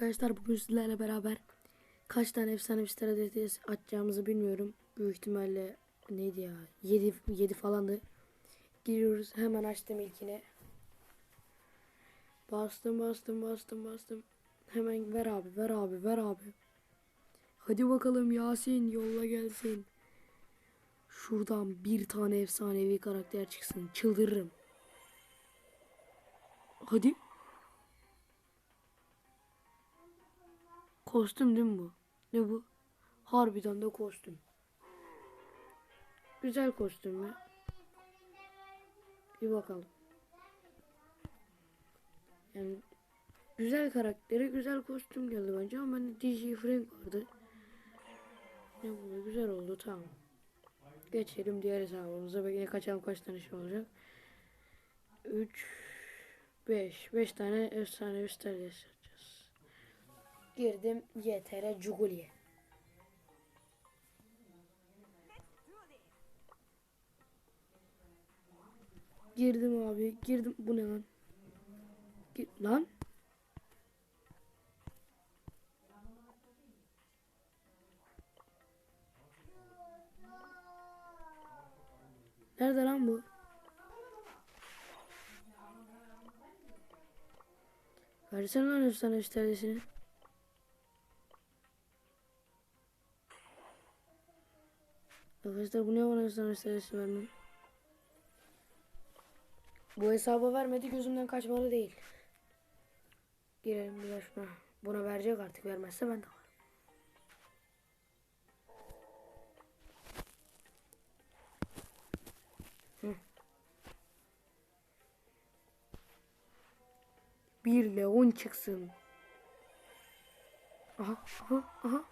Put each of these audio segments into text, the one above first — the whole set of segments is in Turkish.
Arkadaşlar bugün sizlerle beraber kaç tane efsane bir stratejisi açacağımızı bilmiyorum. Büyük ihtimalle neydi ya? 7 7 falandı. Giriyoruz. Hemen açtım ilkini. Bastım bastım bastım bastım. Hemen ver abi ver abi ver abi. Hadi bakalım Yasin yolla gelsin. Şuradan bir tane efsanevi karakter çıksın. Çıldırırım. Hadi. Kostüm değil mi bu? Ne bu? Harbiden de kostüm. Güzel kostüm mü? Bir bakalım. Yani güzel karakteri güzel kostüm geldi bence ama ben DJ Frank vardı. Ne bu güzel oldu tamam. Geçelim diğer hesabımıza. Bekle kaçalım kaç tane şey olacak. 3 5 5 tane efsane yapacağız. Girdim YTR Cuguli'ye. Girdim abi. Girdim. Bu ne lan? Gir lan. Nerede lan bu? Versene lan efsane üstadesini. Arkadaşlar bu ne bana efsane üstadesi vermem? Bu hesaba vermedi gözümden kaçmalı değil. Girelim şuna. Buna verecek artık vermezse ben de var. Bir leon çıksın. Aha, aha, aha.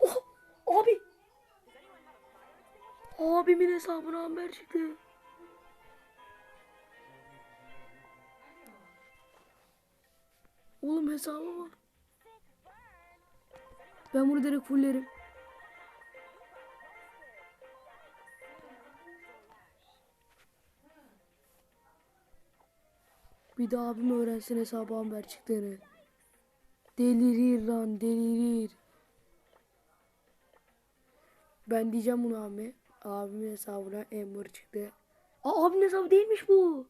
Oh, abi. Abimin hesabına haber çıktı. Oğlum hesabı var. Ben bunu direkt fullerim. Bir de abim öğrensin hesabı Amber çıktığını. Delirir lan delirir. Ben diyeceğim bunu abi. Abimin hesabına Amber çıktı. Aa abimin hesabı değilmiş bu.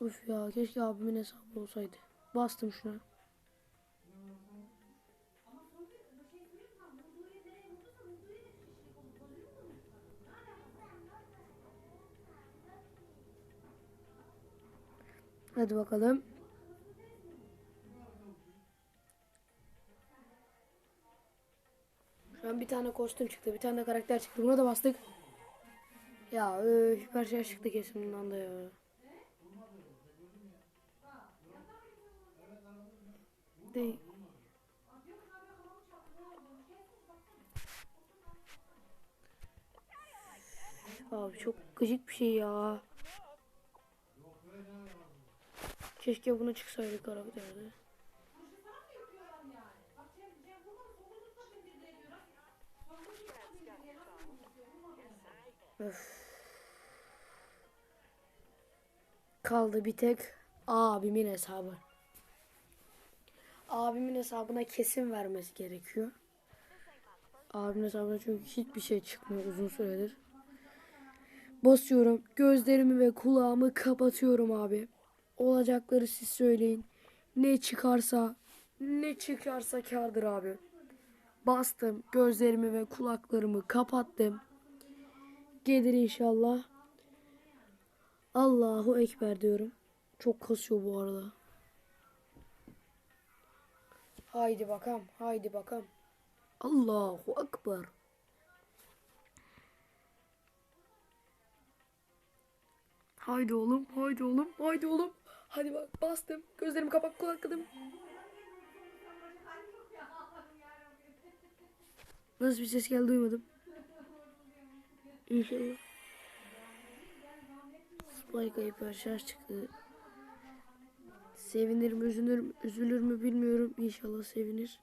Üf ya keşke abimin hesabı olsaydı. Bastım şuna. Hadi bakalım. Şu an bir tane kostüm çıktı. Bir tane de karakter çıktı. Buna da bastık. Ya öf, hiper şey çıktı kesin bundan da ya. Değil. Abi çok gıcık bir şey ya. Keşke buna çıksaydı karakterde. Öf. Kaldı bir tek abimin hesabı. Abimin hesabına kesin vermesi gerekiyor. Abimin hesabına çünkü hiçbir şey çıkmıyor uzun süredir. Basıyorum. Gözlerimi ve kulağımı kapatıyorum abi. Olacakları siz söyleyin. Ne çıkarsa ne çıkarsa kardır abi. Bastım. Gözlerimi ve kulaklarımı kapattım. Gelir inşallah. Allahu Ekber diyorum. Çok kasıyor bu arada. Haydi bakalım. Haydi bakalım. Allahu Ekber. Haydi oğlum, haydi oğlum, haydi oğlum. Hadi bak bastım. Gözlerimi kapat kulakladım. Nasıl bir ses geldi duymadım. İnşallah. Spike hyper şarj çıktı. Sevinir mi üzülür mü, üzülür mü bilmiyorum. İnşallah sevinir.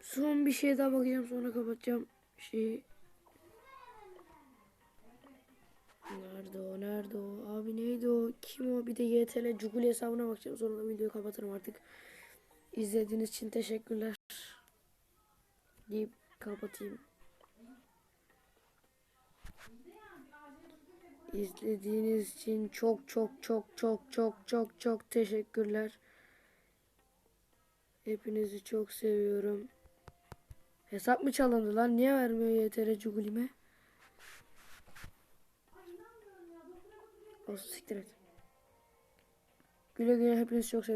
Son bir şey daha bakacağım sonra kapatacağım şeyi. Nerede o? Nerede o? Abi neydi o? Kim o? Bir de YTL Cugul hesabına bakacağım. Sonra da videoyu kapatırım artık. İzlediğiniz için teşekkürler. Deyip kapatayım. İzlediğiniz için çok çok çok çok çok çok çok teşekkürler. Hepinizi çok seviyorum. Hesap mı çalındı lan? Niye vermiyor YTR Cugul'ime? Olsun siktir et. Güle güle hepinizi çok seviyorum.